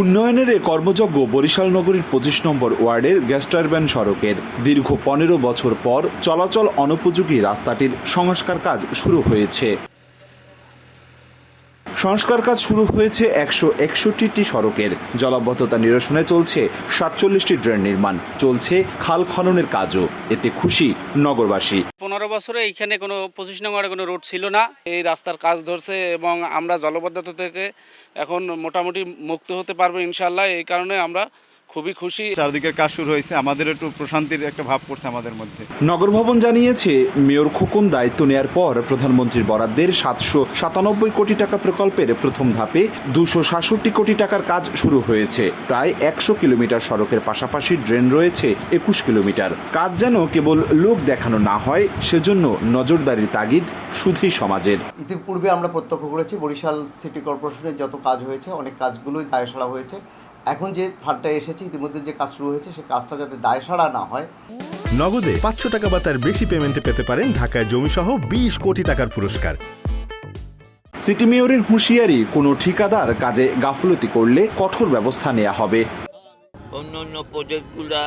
উন্নয়নের এ কর্মযজ্ঞ বরিশাল নগরীর পঁচিশ নম্বর ওয়ার্ডের গ্যাস টারবাইন সড়কের। দীর্ঘ পনেরো বছর পর চলাচল অনুপযোগী রাস্তাটির সংস্কার কাজ শুরু হয়েছে। সংস্কার কাজ শুরু হয়েছে একশো একষট্টিটি সড়কের। জলাবদ্ধতা নিরসনে চলছে সাতচল্লিশটি ড্রেন নির্মাণ। চলছে খাল খননের কাজও। এতে খুশি নগরবাসী। পনেরো বছরে এইখানে কোনো পঁচিশ নম্বরে কোনো রোড ছিল না। এই রাস্তার কাজ ধরছে এবং আমরা জলবদ্ধতা থেকে এখন মোটামুটি মুক্ত হতে পারব ইনশাল্লাহ এই কারণে আমরা খুবই খুশি। চারদিকের কাজ শুরু হয়েছে আমাদের একটু প্রশান্তির একটা ভাব পড়ছে আমাদের মধ্যে। নগর ভবন জানিয়েছে মেয়র খোকন দায়িত্ব নেয়ার পর প্রধানমন্ত্রীর বরাদ্দের সাতশো সাতানব্বই কোটি টাকা প্রকল্পের প্রথম ধাপে দুশো সাতষট্টি কোটি টাকার কাজ শুরু হয়েছে। প্রায় একশো কিলোমিটার সড়কের পাশাপাশি ড্রেন রয়েছে একুশ কিলোমিটার। কাজ যেন কেবল লোক দেখানো না হয় সেজন্য নজরদারির তাগিদ সুধী সমাজের। ইতিপূর্বে আমরা প্রত্যক্ষ করেছি বরিশাল সিটি কর্পোরেশনের যত কাজ হয়েছে অনেক কাজগুলোই দায়সারা হয়েছে। এখন যে ফান্ডটা এসেছে ইতিমধ্যে যে কাজ শুরু হয়েছে সেই কাজটা যাতে দায়সারা না হয়। নগদে পাঁচশো টাকা বা তার বেশি পেমেন্টে পেতে পারেন ঢাকায় জমিসহ বিশ কোটি টাকার পুরস্কার। সিটি মেয়রের হুঁশিয়ারি কোনো ঠিকাদার কাজে গাফলতি করলে কঠোর ব্যবস্থা নেওয়া হবে। অন্য অন্য প্রজেক্টগুলা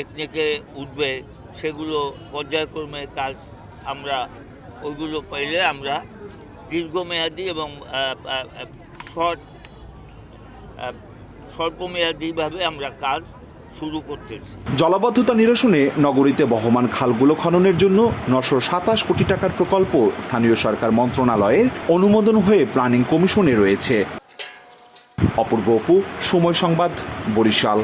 একনেকে উঠবে সেগুলো পর্যায়ক্রমে কাজ আমরা ওইগুলো পাইলে আমরা দীর্ঘমেয়াদী এবং শর্ট স্বল্পমেয়াদীভাবে আমরা কাজ শুরু করতেছি। জলাবদ্ধতা নিরসনে নগরীতে বহমান খালগুলো খননের জন্য নশো সাতাশ কোটি টাকার প্রকল্প স্থানীয় সরকার মন্ত্রণালয়ের অনুমোদন হয়ে প্ল্যানিং কমিশনে রয়েছে। অপূর্ব অপু, সময় সংবাদ, বরিশাল।